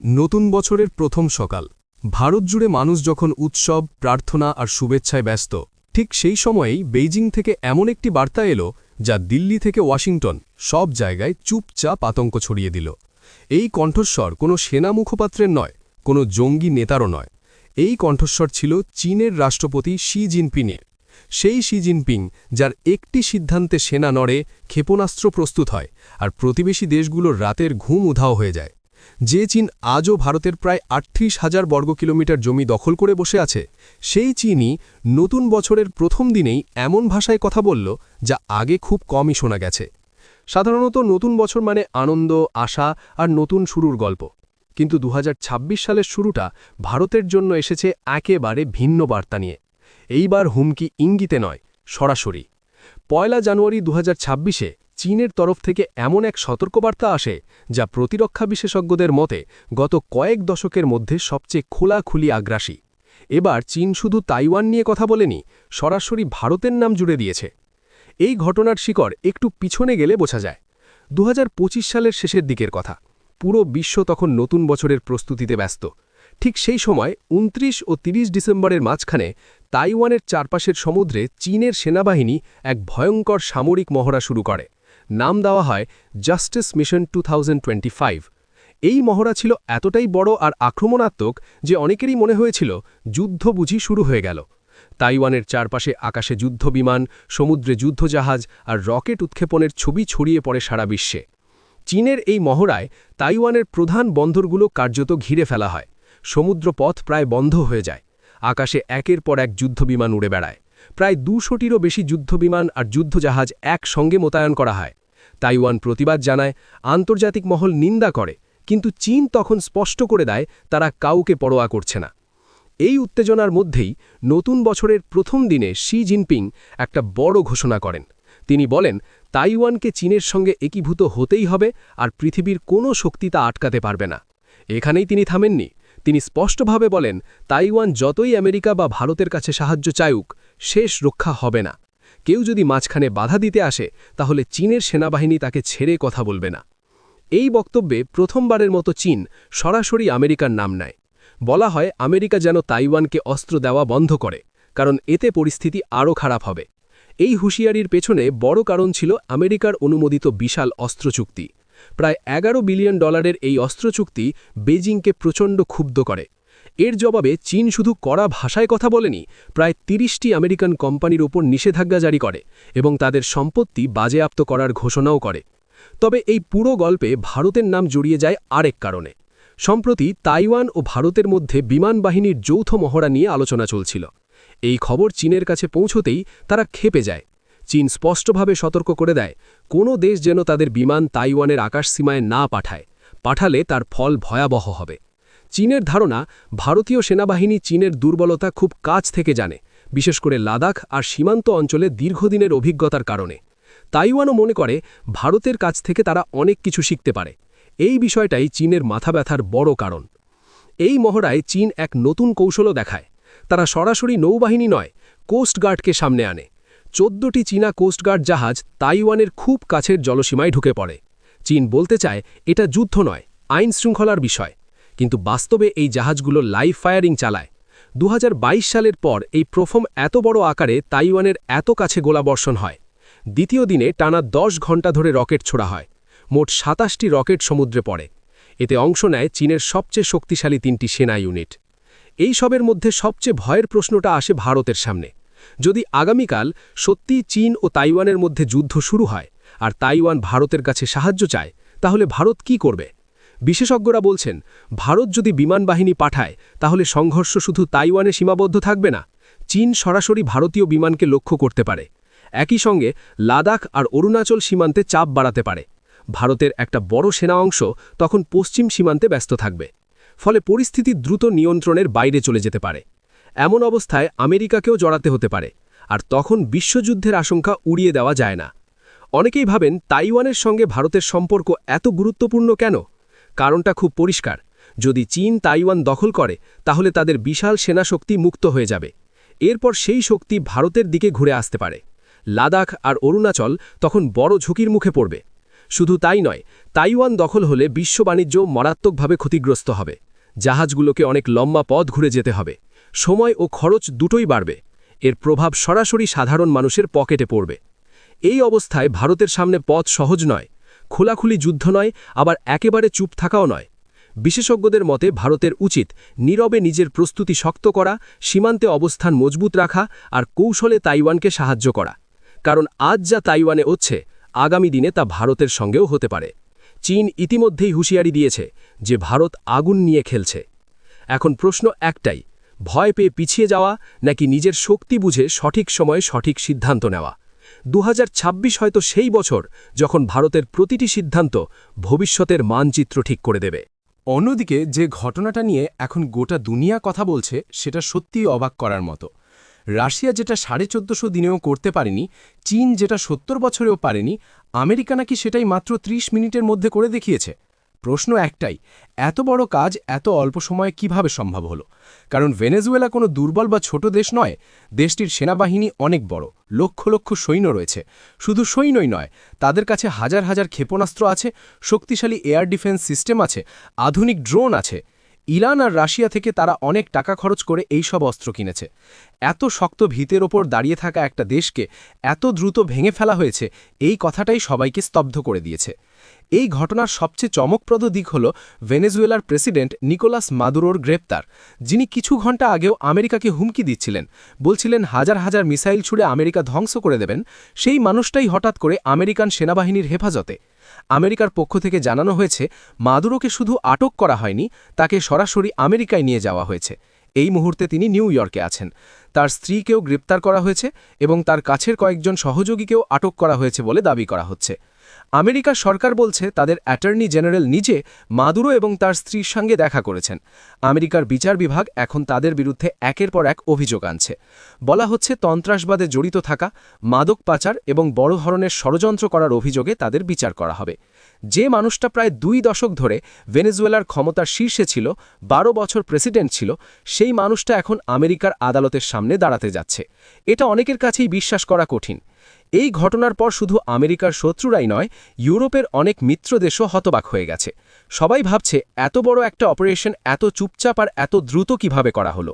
নতুন বছরের প্রথম সকাল। ভারত জুড়ে মানুষ যখন উৎসব, প্রার্থনা আর শুভেচ্ছায় ব্যস্ত, ঠিক সেই সময়েই বেইজিং থেকে এমন একটি বার্তা এলো যা দিল্লি থেকে ওয়াশিংটন, সব জায়গায় চুপচাপ আতঙ্ক ছড়িয়ে দিল। এই কণ্ঠস্বর কোনো সেনা মুখপাত্রের নয়, কোনো জঙ্গি নেতারও নয়। এই কণ্ঠস্বর ছিল চীনের রাষ্ট্রপতি শি জিনপিংয়ের। সেই শি জিনপিং, যার একটি সিদ্ধান্তে সেনা নড়ে, ক্ষেপণাস্ত্র প্রস্তুত হয়, আর প্রতিবেশী দেশগুলোর রাতের ঘুম উধাও হয়ে যায়। যে চীন আজও ভারতের প্রায় আটত্রিশ হাজার বর্গ কিলোমিটার জমি দখল করে বসে আছে, সেই চীনই নতুন বছরের প্রথম দিনেই এমন ভাষায় কথা বলল যা আগে খুব কমই শোনা গেছে। সাধারণত নতুন বছর মানে আনন্দ, আশা আর নতুন শুরুর গল্প। কিন্তু দু হাজার ছাব্বিশ সালের শুরুটা ভারতের জন্য এসেছে একেবারে ভিন্ন বার্তা নিয়ে। এইবার হুমকি ইঙ্গিতে নয়, সরাসরি। পয়লা জানুয়ারি দু ছাব্বিশে চীনের তরফ থেকে এমন এক সতর্কবার্তা আসে যা প্রতিরক্ষা বিশেষজ্ঞদের মতে গত কয়েক দশকের মধ্যে সবচেয়ে খোলাখুলি আগ্রাসী। এবার চীন শুধু তাইওয়ান নিয়ে কথা বলেনি, সরাসরি ভারতের নাম জুড়ে দিয়েছে। এই ঘটনার শিকড় একটু পিছনে গেলে বোঝা যায়। দু হাজার পঁচিশ সালের শেষের দিকের কথা। পুরো বিশ্ব তখন নতুন বছরের প্রস্তুতিতে ব্যস্ত। ঠিক সেই সময় ২৯ ও ৩০ ডিসেম্বরের মাঝখানে তাইওয়ানের চারপাশের সমুদ্রে চীনের সেনাবাহিনী এক ভয়ঙ্কর সামরিক মহড়া শুরু করে। নাম দেওয়া হয় জাস্টিস মিশন টু এই মহড়া ছিল এতটাই বড় আর আক্রমণাত্মক যে অনেকেরই মনে হয়েছিল যুদ্ধ বুঝি শুরু হয়ে গেল। তাইওয়ানের চারপাশে আকাশে যুদ্ধবিমান, সমুদ্রে যুদ্ধজাহাজ আর রকেট উৎক্ষেপণের ছবি ছড়িয়ে পড়ে সারা বিশ্বে। চীনের এই মহড়ায় তাইওয়ানের প্রধান বন্দরগুলো কার্যত ঘিরে ফেলা হয়। সমুদ্রপথ প্রায় বন্ধ হয়ে যায়। আকাশে একের পর এক যুদ্ধবিমান উড়ে বেড়ায়। প্রায় দুশোটিরও বেশি যুদ্ধবিমান আর যুদ্ধজাহাজ একসঙ্গে মোতায়েন করা হয়। তাইওয়ান প্রতিবাদ জানায়, আন্তর্জাতিক মহল নিন্দা করে, কিন্তু চীন তখন স্পষ্ট করে দেয়, তারা কাউকে পরোয়া করছে না। এই উত্তেজনার মধ্যেই নতুন বছরের প্রথম দিনে শি জিনপিং একটা বড় ঘোষণা করেন। তিনি বলেন, তাইওয়ানকে চীনের সঙ্গে একীভূত হতেই হবে আর পৃথিবীর কোনো শক্তি তা আটকাতে পারবে না। এখানেই তিনি থামেননি। তিনি স্পষ্টভাবে বলেন, তাইওয়ান যতই আমেরিকা বা ভারতের কাছে সাহায্য চায়ুক শেষ রক্ষা হবে না। কেউ যদি মাঝখানে বাধা দিতে আসে, তাহলে চীনের সেনাবাহিনী তাকে ছেড়ে কথা বলবে না। এই বক্তব্যে প্রথমবারের মতো চীন সরাসরি আমেরিকার নাম নেয়। বলা হয়, আমেরিকা যেন তাইওয়ানকে অস্ত্র দেওয়া বন্ধ করে, কারণ এতে পরিস্থিতি আরও খারাপ হবে। এই হুঁশিয়ারির পেছনে বড় কারণ ছিল আমেরিকার অনুমোদিত বিশাল অস্ত্র চুক্তি। প্রায় এগারো বিলিয়ন ডলারের এই অস্ত্র চুক্তি বেজিংকে প্রচণ্ড ক্ষুব্ধ করে। এর জবাবে চীন শুধু কড়া ভাষায় কথা বলেনি, প্রায় তিরিশটি আমেরিকান কোম্পানির ওপর নিষেধাজ্ঞা জারি করে এবং তাদের সম্পত্তি বাজেয়াপ্ত করার ঘোষণাও করে। তবে এই পুরো গল্পে ভারতের নাম জড়িয়ে যায় আরেক কারণে। সম্প্রতি তাইওয়ান ও ভারতের মধ্যে বিমান বাহিনীর যৌথ মহড়া নিয়ে আলোচনা চলছিল। এই খবর চীনের কাছে পৌঁছতেই তারা খেপে যায়। চীন স্পষ্টভাবে সতর্ক করে দেয়, কোনো দেশ যেন তাদের বিমান তাইওয়ানের আকাশসীমায় না পাঠায়, পাঠালে তার ফল ভয়াবহ হবে। চীনের ধারণা ভারতীয় সেনাবাহিনী চীনের দুর্বলতা খুব কাছ থেকে জানে, বিশেষ করে লাদাখ আর সীমান্ত অঞ্চলে দীর্ঘদিনের অভিজ্ঞতার কারণে। তাইওয়ানও মনে করে, ভারতের কাছ থেকে তারা অনেক কিছু শিখতে পারে। এই বিষয়টাই চীনের মাথা ব্যথার বড় কারণ। এই মহড়ায় চীন এক নতুন কৌশলও দেখায়। তারা সরাসরি নৌবাহিনী নয় কোস্টগার্ডকে সামনে আনে। চোদ্দটি চীনা কোস্টগার্ড জাহাজ তাইওয়ানের খুব কাছের জলসীমায় ঢুকে পড়ে। চীন বলতে চায়, এটা যুদ্ধ নয় আইন শৃঙ্খলার বিষয়। কিন্তু বাস্তবে এই জাহাজগুলো লাইভ ফায়ারিং চালায়। দু হাজার বাইশ সালের পর এই প্রথম এত বড় আকারে তাইওয়ানের এত কাছে গোলাবর্ষণ হয়। দ্বিতীয় দিনে টানা দশ ঘণ্টা ধরে রকেট ছোড়া হয়। মোট সাতাশটি রকেট সমুদ্রে পড়ে। এতে অংশ নেয় চীনের সবচেয়ে শক্তিশালী তিনটি সেনা ইউনিট। এই সবের মধ্যে সবচেয়ে ভয়ের প্রশ্নটা আসে ভারতের সামনে। যদি আগামীকাল সত্যিই চীন ও তাইওয়ানের মধ্যে যুদ্ধ শুরু হয় আর তাইওয়ান ভারতের কাছে সাহায্য চায়, তাহলে ভারত কি করবে? বিশেষজ্ঞরা বলছেন, ভারত যদি বিমান বাহিনী পাঠায়, তাহলে সংঘর্ষ শুধু তাইওয়ানে সীমাবদ্ধ থাকবে না, চীন সরাসরি ভারতীয় বিমানকে লক্ষ্য করতে পারে। একই সঙ্গে, লাদাখ আর অরুণাচল সীমান্তে চাপ বাড়াতে পারে। ভারতের একটা বড় সেনা অংশ তখন পশ্চিম সীমান্তে ব্যস্ত থাকবে। ফলে পরিস্থিতি দ্রুত নিয়ন্ত্রণের বাইরে চলে যেতে পারে। এমন অবস্থায় আমেরিকাকেও জড়াতে হতে পারে, আর তখন বিশ্বযুদ্ধের আশঙ্কা উড়িয়ে দেওয়া যায় না। অনেকেই ভাবেন, তাইওয়ানের সঙ্গে ভারতের সম্পর্ক এত গুরুত্বপূর্ণ কেন? কারণটা খুব পরিষ্কার। যদি চীন তাইওয়ান দখল করে, তাহলে তাদের বিশাল সেনাশক্তি মুক্ত হয়ে যাবে। এরপর সেই শক্তি ভারতের দিকে ঘুরে আসতে পারে। লাদাখ আর অরুণাচল তখন বড় ঝুঁকির মুখে পড়বে। শুধু তাই নয়, তাইওয়ান দখল হলে বিশ্ব বাণিজ্য মারাত্মকভাবে ক্ষতিগ্রস্ত হবে। জাহাজগুলোকে অনেক লম্বা পথ ঘুরে যেতে হবে। সময় ও খরচ দুটোই বাড়বে। এর প্রভাব সরাসরি সাধারণ মানুষের পকেটে পড়বে। এই অবস্থায় ভারতের সামনে পথ সহজ নয়। খোলাখুলি যুদ্ধ নয়, আবার একেবারে চুপ থাকাও নয়। বিশেষজ্ঞদের মতে ভারতের উচিত নীরবে নিজের প্রস্তুতি শক্ত করা, সীমান্তে অবস্থান মজবুত রাখা আর কৌশলে তাইওয়ানকে সাহায্য করা। কারণ আজ যা তাইওয়ানে হচ্ছে, আগামী দিনে তা ভারতের সঙ্গেও হতে পারে। চীন ইতিমধ্যেই হুঁশিয়ারি দিয়েছে যে ভারত আগুন নিয়ে খেলছে। এখন প্রশ্ন একটাই, ভয় পেয়ে পিছিয়ে যাওয়া নাকি নিজের শক্তি বুঝে সঠিক সময়ে সঠিক সিদ্ধান্ত নেওয়া? দু হাজার ছাব্বিশ হয়তো সেই বছর যখন ভারতের প্রতিটি সিদ্ধান্ত ভবিষ্যতের মানচিত্র ঠিক করে দেবে। অন্যদিকে যে ঘটনাটা নিয়ে এখন গোটা দুনিয়া কথা বলছে, সেটা সত্যিই অবাক করার মতো। রাশিয়া যেটা সাড়ে চোদ্দশো দিনেও করতে পারেনি, চীন যেটা সত্তর বছরেও পারেনি, আমেরিকা নাকি সেটাই মাত্র ৩০ মিনিটের মধ্যে করে দেখিয়েছে। প্রশ্ন একটাই, এত বড় কাজ এত অল্প সময়ে কীভাবে সম্ভব হলো? কারণ ভেনেজুয়েলা কোনো দুর্বল বা ছোট দেশ নয়, দেশটির সেনাবাহিনী অনেক বড়, লক্ষ লক্ষ সৈন্য রয়েছে। শুধু সৈন্যই নয়, তাদের কাছে হাজার হাজার ক্ষেপণাস্ত্র আছে, শক্তিশালী এয়ার ডিফেন্স সিস্টেম আছে, আধুনিক ড্রোন আছে। ইরান আর রাশিয়া থেকে তারা অনেক টাকা খরচ করে এই সব অস্ত্র কিনেছে। এত শক্ত ভিতের ওপর দাঁড়িয়ে থাকা একটা দেশকে এত দ্রুত ভেঙে ফেলা হয়েছে, এই কথাটাই সবাইকে স্তব্ধ করে দিয়েছে। এই ঘটনার সবচেয়ে চমকপ্রদ দিক হল ভেনেজুয়েলার প্রেসিডেন্ট নিকোলাস মাদুরোর গ্রেপ্তার, যিনি কিছু ঘণ্টা আগেও আমেরিকাকে হুমকি দিচ্ছিলেন। বলছিলেন, হাজার হাজার মিসাইল ছুড়ে আমেরিকা ধ্বংস করে দেবেন। সেই মানুষটাই হঠাৎ করে আমেরিকান সেনাবাহিনীর হেফাজতে। আমেরিকার পক্ষ থেকে জানানো হয়েছে, মাদুরোকে শুধু আটক করা হয়নি, তাকে সরাসরি আমেরিকায় নিয়ে যাওয়া হয়েছে। এই মুহূর্তে তিনি নিউ ইয়র্কে আছেন। তার স্ত্রীকেও গ্রেপ্তার করা হয়েছে এবং তার কাছের কয়েকজন সহযোগীকেও আটক করা হয়েছে বলে দাবি করা হচ্ছে। আমেরিকার সরকার বলছে তাদের অ্যাটর্নি জেনারেল নিজে মাদুরো এবং তার স্ত্রীর সঙ্গে দেখা করেছেন। আমেরিকার বিচার বিভাগ এখন তাদের বিরুদ্ধে একের পর এক অভিযোগ আনছে। বলা হচ্ছে তন্ত্রাসবাদে জড়িত থাকা, মাদক পাচার এবং বড় ধরনের ষড়যন্ত্র করার অভিযোগে তাদের বিচার করা হবে। যে মানুষটা প্রায় দুই দশক ধরে ভেনেজুয়েলার ক্ষমতার শীর্ষে ছিল, বারো বছর প্রেসিডেন্ট ছিল, সেই মানুষটা এখন আমেরিকার আদালতের সামনে দাঁড়াতে যাচ্ছে। এটা অনেকের কাছেই বিশ্বাস করা কঠিন। এই ঘটনার পর শুধু আমেরিকার শত্রুরাই নয়, ইউরোপের অনেক মিত্র দেশও হতবাক হয়ে গেছে। সবাই ভাবছে, এত বড় একটা অপারেশন এত চুপচাপ আর এত দ্রুত কীভাবে করা হলো?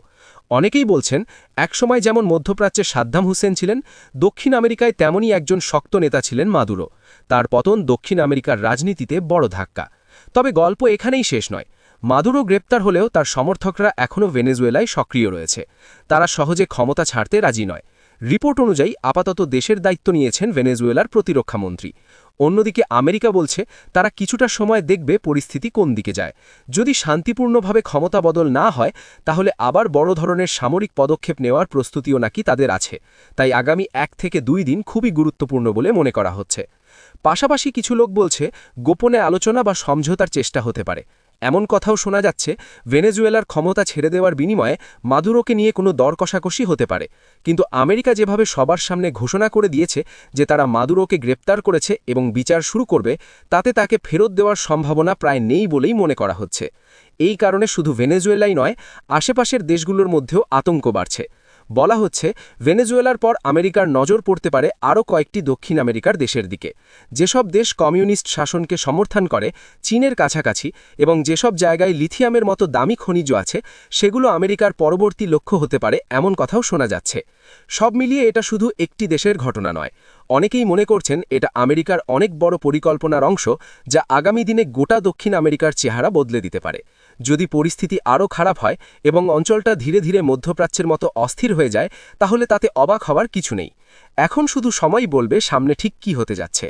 অনেকেই বলছেন, একসময় যেমন মধ্যপ্রাচ্যে সাদ্দাম হুসেন ছিলেন, দক্ষিণ আমেরিকায় তেমনই একজন শক্ত নেতা ছিলেন মাদুরো। তার পতন দক্ষিণ আমেরিকার রাজনীতিতে বড় ধাক্কা। তবে গল্প এখানেই শেষ নয়। মাদুরো গ্রেপ্তার হলেও তার সমর্থকরা এখনও ভেনেজুয়েলায় সক্রিয় রয়েছে। তারা সহজে ক্ষমতা ছাড়তে রাজি নয়। রিপোর্ট অনুযায়ী আপাতত দেশের দায়িত্ব নিয়েছেন ভেনেজুয়েলার প্রতিরক্ষামন্ত্রী অন্যদিকে আমেরিকা বলছে, তারা কিছুটা সময় দেখবে পরিস্থিতি কোন দিকে যায়। যদি শান্তিপূর্ণভাবে ক্ষমতা বদল না হয়, তাহলে আবার বড় ধরনের সামরিক পদক্ষেপ নেওয়ার প্রস্তুতিও নাকি তাদের আছে। তাই আগামী এক থেকে দুই দিন খুবই গুরুত্বপূর্ণ বলে মনে করা হচ্ছে। পাশাপাশি কিছু লোক বলছে, গোপনে আলোচনা বা সমঝোতার চেষ্টা হতে পারে। এমন কথাও শোনা যাচ্ছে, ভেনেজুয়েলার ক্ষমতা ছেড়ে দেওয়ার বিনিময়ে মাদুরোকে নিয়ে কোনো দর কষাকষি হতে পারে। কিন্তু আমেরিকা যেভাবে সবার সামনে ঘোষণা করে দিয়েছে যে তারা মাদুরোকে গ্রেপ্তার করেছে এবং বিচার শুরু করবে, তাতে তাকে ফেরত দেওয়ার সম্ভাবনা প্রায় নেই বলেই মনে করা হচ্ছে। এই কারণে শুধু ভেনেজুয়েলাই নয়, আশেপাশের দেশগুলোর মধ্যেও আতঙ্ক বাড়ছে। বলা হচ্ছে, ভেনেজুয়েলার পর আমেরিকার নজর পড়তে পারে আরও কয়েকটি দক্ষিণ আমেরিকার দেশের দিকে। যেসব দেশ কমিউনিস্ট শাসনকে সমর্থন করে, চীনের কাছাকাছি এবং যেসব জায়গায় লিথিয়ামের মতো দামি খনিজ আছে, সেগুলো আমেরিকার পরবর্তী লক্ষ্য হতে পারে, এমন কথাও শোনা যাচ্ছে। সব মিলিয়ে এটা শুধু একটি দেশের ঘটনা নয়। অনেকেই মনে করছেন এটা আমেরিকার অনেক বড় পরিকল্পনার অংশ যা আগামী দিনে গোটা দক্ষিণ আমেরিকার চেহারা বদলে দিতে পারে। যদি পরিস্থিতি আরও খারাপ হয় এবং অঞ্চলটা ধীরে ধীরে মধ্যপ্রাচ্যের মতো অস্থির হয়ে যায়, তাহলে তাতে অবাক হওয়ার কিছু নেই। এখন শুধু সময় বলবে সামনে ঠিক কি হতে যাচ্ছে।